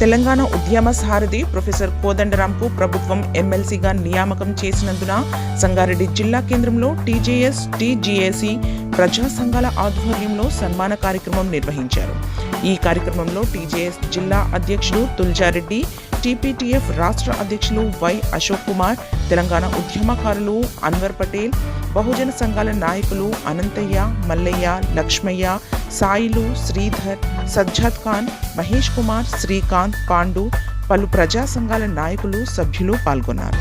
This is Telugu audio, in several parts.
తెలంగాణ ఉద్యమ సారథి ప్రొఫెసర్ కోదండరాంకు ప్రభుత్వం ఎమ్మెల్సీగా నియామకం చేసినందున సంగారెడ్డి జిల్లా కేంద్రంలో టీజేఎస్ టీజీఏసీ ప్రజా సంఘాల ఆధ్వర్యంలో సన్మాన కార్యక్రమం నిర్వహించారు. ఈ కార్యక్రమంలో టీజేఎస్ జిల్లా అధ్యక్షుడు తుల్జారెడ్డి టీపీటీఎఫ్ రాష్ట్ర అధ్యక్షులు వై అశోక్ కుమార్ తెలంగాణ ఉద్యమకారులు అన్వర్ పటేల్ బహుజన సంఘాల నాయకులు అనంతయ్య మల్లయ్య లక్ష్మయ్య సాయిలు శ్రీధర్ సజ్జాద్ ఖాన్ మహేష్ కుమార్ శ్రీకాంత్ పాండు పలు ప్రజా సంఘాల నాయకులు సభ్యులు పాల్గొన్నారు.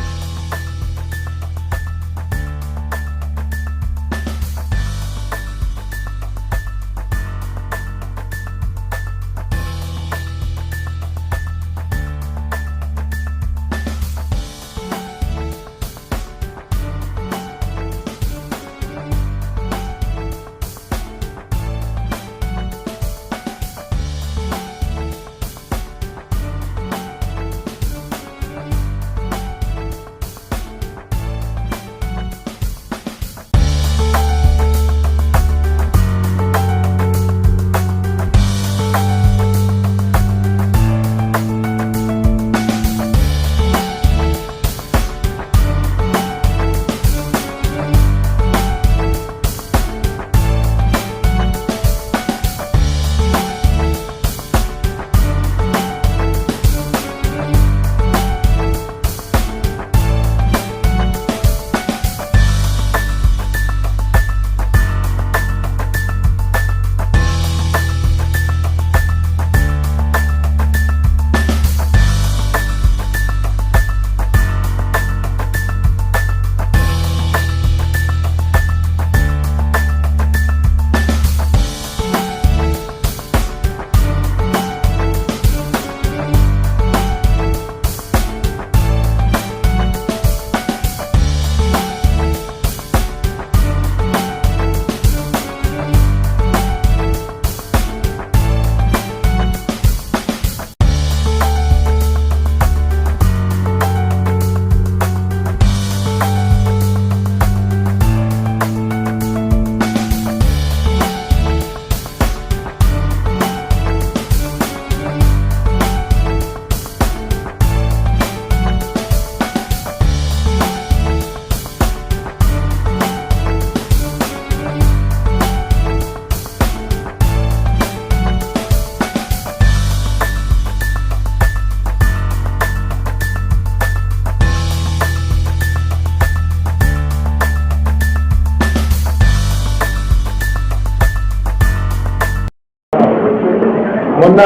మొన్న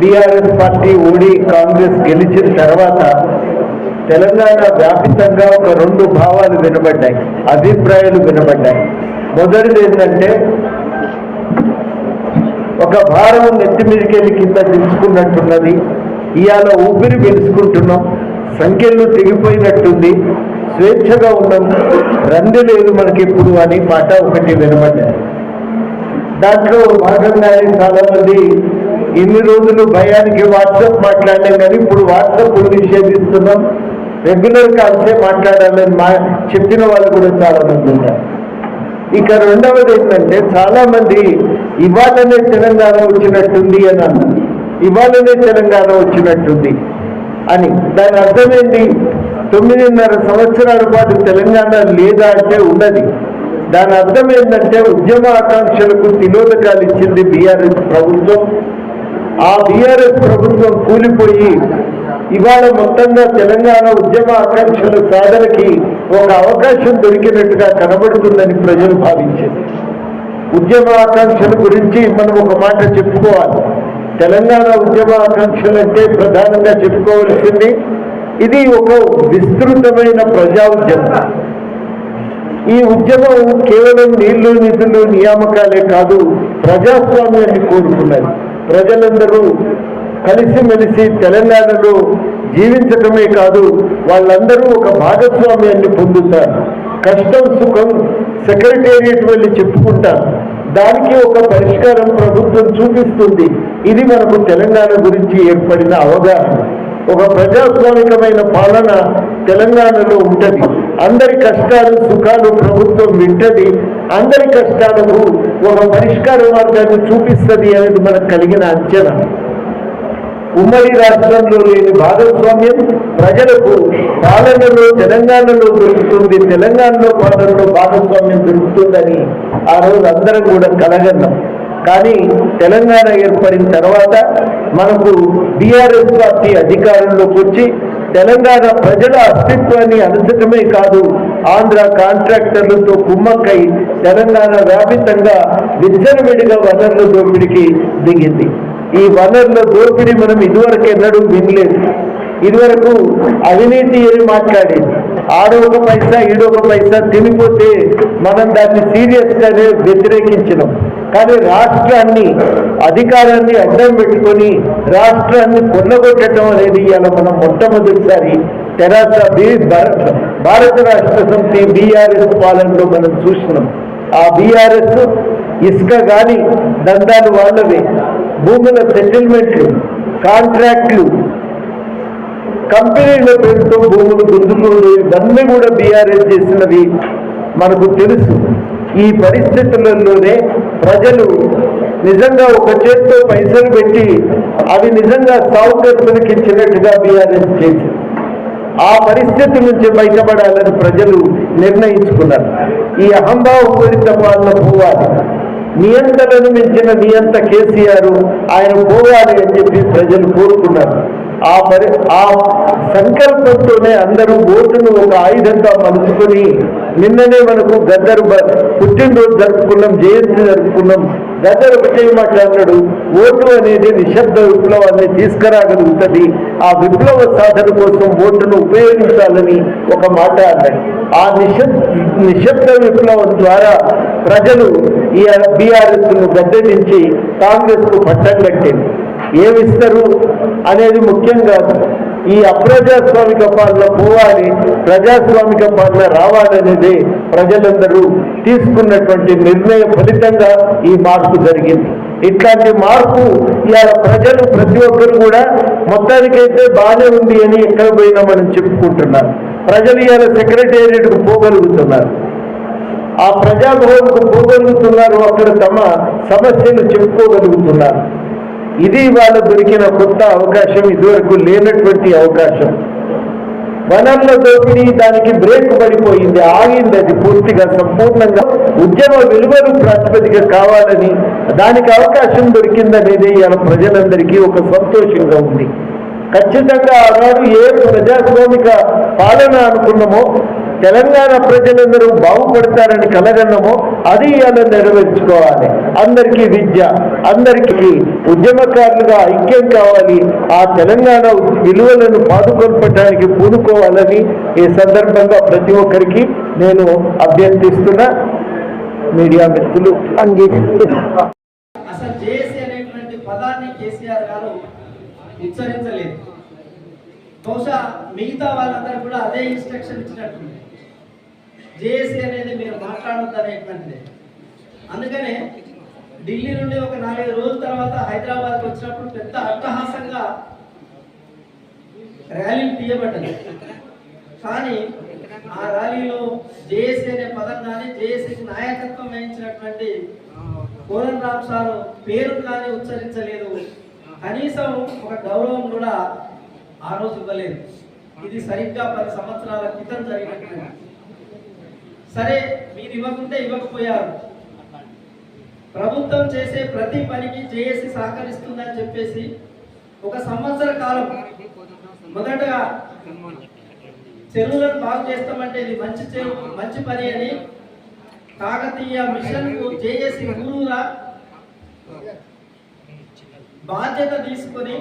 బీఆర్ఎస్ పార్టీ ఓడి కాంగ్రెస్ గెలిచిన తర్వాత తెలంగాణ వ్యాపితంగా ఒక రెండు భావాలు వినబడ్డాయి అభిప్రాయాలు వినబడ్డాయి. మొదటిది ఏంటంటే ఒక భారం నెత్తి మీదకెళ్ళి కింద తెలుసుకున్నట్టున్నది ఇవాళ ఊపిరి పీల్చుకుంటున్నాం సంఖ్యలు తెగిపోయినట్టుంది స్వేచ్ఛగా ఉన్నాం రంది లేదు మనకి ఇప్పుడు అని మాట ఒకటి వినబడ్డాయి. దాంట్లో భాగంగానే చాలా మంది ఇన్ని రోజులు భయానికి వాట్సాప్ మాట్లాడలేం కానీ ఇప్పుడు వాట్సాప్ నిషేధిస్తున్నాం. రెగ్యులర్ కాల్సే మాట్లాడాలని మా చెప్పిన వాళ్ళు కూడా చాలా మంది ఉన్నారు. ఇక రెండవది ఏంటంటే చాలా మంది ఇవాళనే తెలంగాణ వచ్చినట్టుంది అని అన్నారు. ఇవాళనే తెలంగాణ వచ్చినట్టుంది అని. దాని అర్థం ఏంటి? తొమ్మిదిన్నర సంవత్సరాల పాటు తెలంగాణ లేదా అంటే ఉన్నది దాని అర్థం ఏంటంటే ఉద్యమ ఆకాంక్షలకు తిలోదకాలు ఇచ్చింది బీఆర్ఎస్ ప్రభుత్వం. ఆ బీఆర్ఎస్ ప్రభుత్వం కూలిపోయి ఇవాళ మొత్తంగా తెలంగాణ ఉద్యమ ఆకాంక్షల సాధనకి ఒక అవకాశం దొరికినట్టుగా కనబడుతుందని ప్రజలు భావించారు. ఉద్యమ ఆకాంక్షల గురించి మనం ఒక మాట చెప్పుకోవాలి. తెలంగాణ ఉద్యమ ఆకాంక్షలు అంటే ప్రధానంగా చెప్పుకోవలసింది ఇది ఒక విస్తృతమైన ప్రజా ఉద్యమం ఈ ఉద్యమం కేవలం నీళ్ళు నిధులు నియామకాలే కాదు ప్రజాస్వామ్యాన్ని కోరుకున్నది. ప్రజలందరూ కలిసిమెలిసి తెలంగాణలో జీవించటమే కాదు వాళ్ళందరూ ఒక భాగస్వామ్యాన్ని పొందుతారు. కష్టం సుఖం సెక్రటేరియట్ వెళ్ళి చెప్పుకుంటారు. దానికి ఒక పరిష్కారం ప్రభుత్వం చూపిస్తుంది. ఇది మనకు తెలంగాణ గురించి ఏర్పడిన అవగాహన. ఒక ప్రజాస్వామికమైన పాలన తెలంగాణలో ఉంటుంది. అందరి కష్టాలు సుఖాలు ప్రభుత్వం వింటది. అందరి కష్టాలకు ఒక పరిష్కార మార్గాన్ని చూపిస్తుంది అనేది మనకు కలిగిన అంచనా. ఉమ్మడి రాష్ట్రంలో లేని భాగస్వామ్యం ప్రజలకు పాలనలో తెలంగాణలో దొరుకుతుంది. తెలంగాణలో పాలనలో భాగస్వామ్యం దొరుకుతుందని ఆ రోజు అందరం కూడా కలగన్నాం. కానీ తెలంగాణ ఏర్పడిన తర్వాత మనకు బీఆర్ఎస్ పార్టీ అధికారంలోకి వచ్చి తెలంగాణ ప్రజల అస్తిత్వాన్ని అంచటమే కాదు ఆంధ్ర కాంట్రాక్టర్లతో కుమ్మక్కై తెలంగాణ వ్యాపితంగా విచ్చలవిడిగా వనరుల దోపిడికి దిగింది. ఈ వనరుల దోపిడీ మనం ఇదివరకు ఎన్నడూ వినలేదు. ఇదివరకు అవినీతి అని మాట్లాడేది. ఆడొక పైసా ఈడొక పైసా తినిపోతే మనం దాన్ని సీరియస్గానే వ్యతిరేకించినాం. కానీ రాష్ట్రాన్ని అధికారాన్ని అడ్డం పెట్టుకొని రాష్ట్రాన్ని కొల్లగొట్టడం అనేది ఇవాళ మనం మొట్టమొదటిసారి తెరాస భారత భారత రాష్ట్ర సమితి బీఆర్ఎస్ పాలనలో మనం చూసినాం ఆ బీఆర్ఎస్ ఇసుక కానీ దందాలు వాళ్ళవే. భూముల సెటిల్మెంట్లు కాంట్రాక్ట్లు కంపెనీల పేరుతో భూములు గుంజుకోలు ఇవన్నీ కూడా బీఆర్ఎస్ చేసినవి. మనకు తెలుసు. ఈ పరిస్థితులలోనే ప్రజలు నిజంగా ఒక చేత్తో పైసలు పెట్టి అవి నిజంగా సావుకర్తలకు ఇచ్చినట్టుగా బీఆర్ఎస్ చేసింది. ఆ పరిస్థితి నుంచి బయటపడాలని ప్రజలు నిర్ణయించుకున్నారు. ఈ అహంభావపూరిత పాలన పోవాలి. నియంత్రణను మించిన నియంత కేసీఆర్ ఆయన పోవాలి అని చెప్పి ప్రజలు కోరుకున్నారు. ఆ పరి ఆ సంకల్పంతోనే అందరూ ఓటును ఒక ఆయుధంగా మలుచుకొని నిన్ననే మనకు గద్దరు పుట్టినరోజు జరుపుకున్నాం జయంతి జరుపుకున్నాం. గద్దరు ఒకటే మాట్లాడినాడు ఓటు అనేది నిశ్శబ్ద విప్లవాన్ని తీసుకురాగలుగుతుంది. ఆ విప్లవ సాధన కోసం ఓటును ఉపయోగించాలని ఒక మాట అన్నాడు ఆ నిశ్శబ్ నిశ్శబ్ద విప్లవం ద్వారా ప్రజలు ఈ బీఆర్ఎస్ను గద్దె నుంచి కాంగ్రెస్కు పట్టం కట్టింది. ఏమిస్తారు అనేది ముఖ్యం కాదు. ఈ అప్రజాస్వామిక పాలన పోవాలి ప్రజాస్వామిక పాలన రావాలనేది ప్రజలందరూ తీసుకున్నటువంటి నిర్ణయ ఫలితంగా ఈ మార్పు జరిగింది. ఇట్లాంటి మార్పు ఇవాళ ప్రజలు ప్రతి ఒక్కరు కూడా మొత్తానికైతే బాగానే ఉంది అని ఎక్కడ పోయినా మనం చెప్పుకుంటున్నారు. ప్రజలు ఇవాళ సెక్రటేరియట్కు పోగలుగుతున్నారు. ఆ ప్రజాభవన్కు పోగలుగుతున్నారు అక్కడ తమ సమస్యలు చెప్పుకోగలుగుతున్నారు. ఇది వాళ్ళు దొరికిన కొత్త అవకాశం ఇదివరకు లేనటువంటి అవకాశం. వనరుల దోపిడీ దానికి బ్రేక్ పడిపోయింది ఆగింది అది పూర్తిగా సంపూర్ణంగా ఉద్యమ విలువలు ప్రాతిపదిక కావాలని దానికి అవకాశం దొరికిందనేది ఇలా ప్రజలందరికీ ఒక సంతోషంగా ఉంది. ఖచ్చితంగా ఆనాడు ఏ ప్రజాస్వామిక పాలన అనుకున్నామో తెలంగాణ ప్రజలందరూ బాగుపడతారని కలగన్నామో అది ఇవాళ నెరవేర్చుకోవాలి. అందరికీ విద్య అందరికీ ఉద్యమకారులుగా ఐక్యం కావాలి. ఆ తెలంగాణ విలువలను పాదుకొల్పడానికి పూనుకోవాలని ఈ సందర్భంగా ప్రతి ఒక్కరికి నేను అభ్యర్థిస్తున్నా మీడియా మిత్రులు. అంగీకరిస్తున్నారు అసలు జేఏసీ అనేటువంటి పదాన్ని కేసీఆర్ గారు ఉచ్చరించలేదు. బహుశా మిగతా వాళ్ళందరూ కూడా అదే ఇన్స్ట్రక్షన్ ఇచ్చినట్టుంది జేఏసీ అనేది మీరు మాట్లాడొద్దు అనేటువంటిది అందుకనే ఢిల్లీ నుండి ఒక నాలుగైదు రోజుల తర్వాత హైదరాబాద్కి వచ్చినప్పుడు పెద్ద అట్టహాసంగా ర్యాలీలు తీయబడ్డది. కానీ ఆ ర్యాలీలో జేఏసీ అనే పదం కానీ జేఏసీకి నాయకత్వం వహించినటువంటి కోరన్ రామ్ సార్ పేరు కానీ ఉచ్చరించలేదు. కనీసం ఒక గౌరవం కూడా ఆ రోజు ఇవ్వలేదు. ఇది సరిగ్గా పది సంవత్సరాల క్రితం జరిగినట్టు సరే మీరు ఇవ్వకుంటే ఇవ్వకపోయారు. ప్రభుత్వం చేసే ప్రతి పనికి జేఏసీ సహకరిస్తుందని చెప్పేసి ఒక సంవత్సర కాలం మొదటగా చెరువులను బాగు చేస్తామంటే ఇది మంచి చెరువు మంచి పని అని కాకతీయ మిషన్కు జేఏసీ గురువుగా బాధ్యత తీసుకొని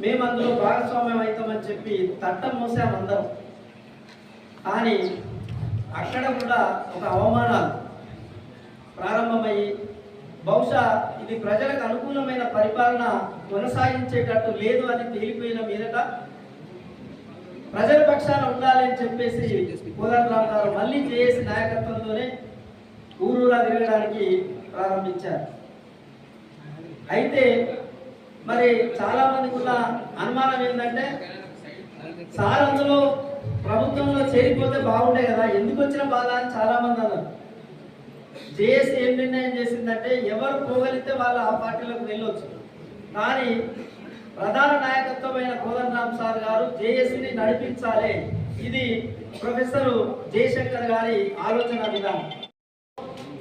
మేము అందులో భాగస్వామ్యం అవుతామని చెప్పి తట్టం మోసాం అందరం. కానీ అక్కడ కూడా ఒక అవమానాలు ప్రారంభమయ్యి బహుశా ఇది ప్రజలకు అనుకూలమైన పరిపాలన కొనసాగించేటట్టు లేదు అని తేలిపోయిన మీదట ప్రజల పక్షాన ఉండాలని చెప్పేసి కోదండరామ్ గారు మళ్ళీ చేసి నాయకత్వంలోనే ఊరూరా తిరగడానికి ప్రారంభించారు. అయితే మరి చాలా మందికి ఉన్న అనుమానం ఏంటంటే సార్ అందులో ప్రభుత్వంలో చేరిపోతే బాగుండే కదా. ఎందుకు వచ్చిన బాధ అని చాలా మంది అన్నారు. జేఏసీ ఏం నిర్ణయం చేసిందంటే ఎవరు పోగలిగితే వాళ్ళు ఆ పార్టీలోకి వెళ్ళొచ్చు. కానీ ప్రధాన నాయకత్వమైన రామ్ సార్ గారు జేఏసీని నడిపించాలి. ఇది ప్రొఫెసర్ జయశంకర్ గారి ఆలోచన విధానం.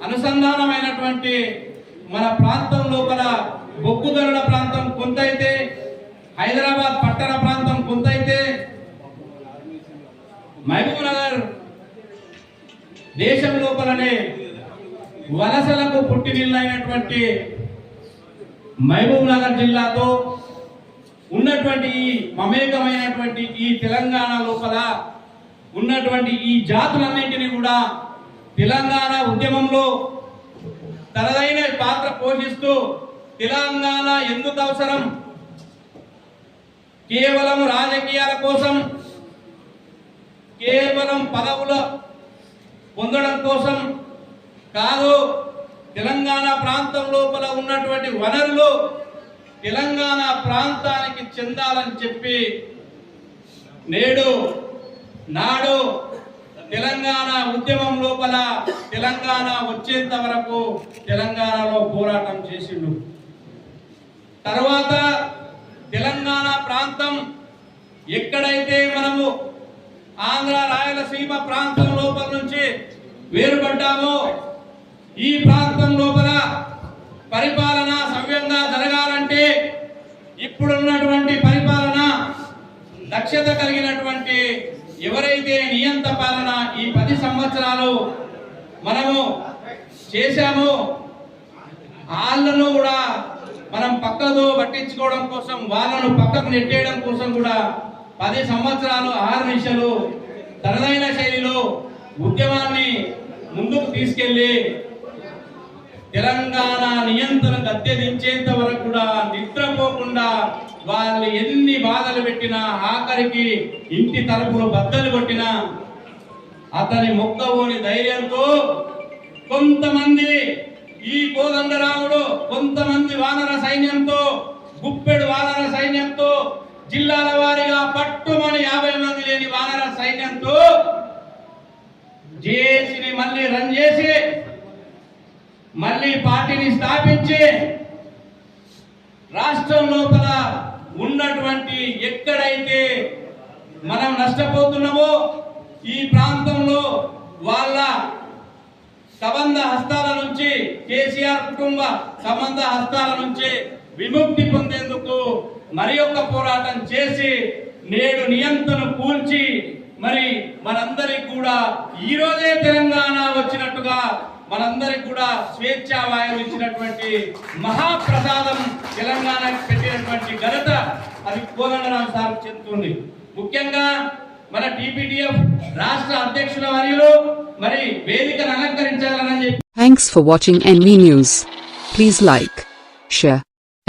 అనుసంధానమైనటువంటి మన ప్రాంతం లోపల బొగ్గుదొరల ప్రాంతం ప్రాంతం అయితే హైదరాబాద్ పట్టణ ప్రాంతం కొంత అయితే మహబూబ్ నగర్ దేశం లోపలనే వలసలకు పుట్టినిల్లైనటువంటి మహబూబ్ నగర్ జిల్లాతో ఉన్నటువంటి ఈ మమేకమైనటువంటి ఈ తెలంగాణ లోపల ఉన్నటువంటి ఈ జాతులన్నింటినీ కూడా తెలంగాణ ఉద్యమంలో తనదైన పాత్ర పోషిస్తూ తెలంగాణ ఎందుకు అవసరం? కేవలం రాజకీయాల కోసం కేవలం పదవుల పొందడం కోసం కాదు తెలంగాణ ప్రాంతం లోపల ఉన్నటువంటి వనరులు తెలంగాణ ప్రాంతానికి చెందాలని చెప్పి నేడు నాడు తెలంగాణ ఉద్యమం లోపల తెలంగాణ వచ్చేంత వరకు తెలంగాణలో పోరాటం చేసిండు. తర్వాత తెలంగాణ ప్రాంతం ఎక్కడైతే మనము ఆంధ్ర రాయలసీమ ప్రాంతం లోపల నుంచి వేరుపడ్డామో. ఈ ప్రాంతం లోపల పరిపాలన సవ్యంగా జరగాలంటే ఇప్పుడున్నటువంటి పరిపాలన దక్షత కలిగినటువంటి ఎవరైతే నియంత పాలన ఈ పది సంవత్సరాలు మనము చేశామో వాళ్ళను కూడా మనం పక్కతో పట్టించుకోవడం కోసం వాళ్ళను పక్కకు నెట్టేయడం కోసం కూడా పది సంవత్సరాలు ఆర్నిశలు తనదైన శైలిలో ఉద్యమాన్ని ముందుకు తీసుకెళ్ళి తెలంగాణ నియంత్రణ గద్దె వరకు కూడా నిద్రపోకుండా వాళ్ళు ఎన్ని బాధలు పెట్టినా ఆఖరికి ఇంటి తలుపులు బద్దలు కొట్టినా అతని మొక్కవోని ధైర్యంతో కొంతమంది ఈ కోదండరాముడు కొంతమంది వానర సైన్యంతో గుప్పెడు వానర సైన్యంతో జిల్లాల వారీగా పట్టుమని యాభై మంది లేని వానర సైన్యంతో జేఏసీని మళ్ళీ రన్ చేసి మళ్ళీ పార్టీని స్థాపించి రాష్ట్రం లోపల ఉన్నటువంటి ఎక్కడైతే మనం నష్టపోతున్నామో ఈ ప్రాంతంలో వాళ్ళ సంబంధ హస్తాల నుంచి కేసీఆర్ కుటుంబ సంబంధ హస్తాల నుంచి విముక్తి పొంది మరి యొక్క పోరాటం చేసి నేడు నియంత్రణ కూల్చి మరి మనందరికి కూడా ఈ రోజే తెలంగాణ వచ్చినట్టుగా మనందరికి కూడా స్వేచ్ఛా వాయువు ఇచ్చినటువంటి మహాప్రసాదం తెలంగాణకి పెట్టినటువంటి ఘనత అది కోదండరాం సార్ చెందుతుంది ముఖ్యంగా మన టీపీటీఎఫ్ రాష్ట్ర అధ్యక్షుల వర్యులు మరి వేదికను అలంకరించాలని చెప్పి thanks for watching NV news please like share